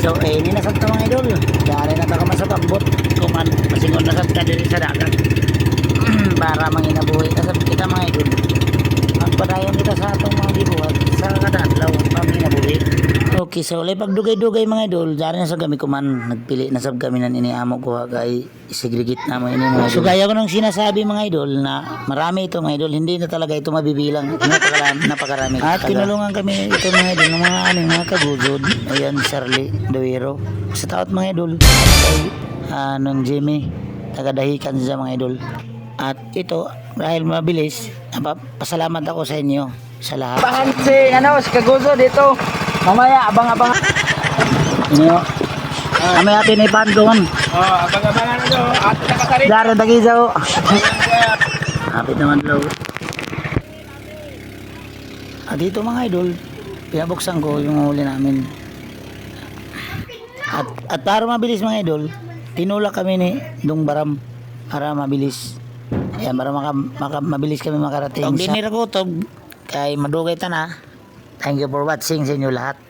So, eh, ninasag ta mga idol. Dari na ta ka masapambot. Kuman, masingon na sa diri sa dagat. Para manginabuhi ka sa kita mga idol. Magpadayon kita sa atong mga gibuhat sa kadadlaw panginabuhi. Okay, so lay pagdugay-dugay mga idol, dari na sa kami kuman nagpili na sab kami nan iniamo ko kay segregate na mo ini mga idol. So gaya ko nang sinasabi mga idol na marami ito mga idol, hindi na talaga ito mabibilang. Napakarami, napakarami. At tinulungan kami ito mga idol ng mga aming mga kagudod. Ayan, Charlie Duero. Sa taot mga idol, kay anong Jimmy, tagadahikan siya mga idol. At ito, dahil mabilis, pasalamat ako sa inyo sa lahat. Bahan si ano si Kaguzo dito. Mamaya abang-abang. Inyo. Kami atin ni Pandon. Oh, abang-abangan na do. At nakasari. Daro dagizaw. Hapit naman daw. At dito mga idol, pinabuksan ko yung huli namin. At, at para mabilis mga idol, tinulak kami ni Dung Baram para mabilis. Ayan, para maka, maka, mabilis kami makarating. Tog dinira ko, tog kay madugay ta na. Thank you for watching sa inyo lahat.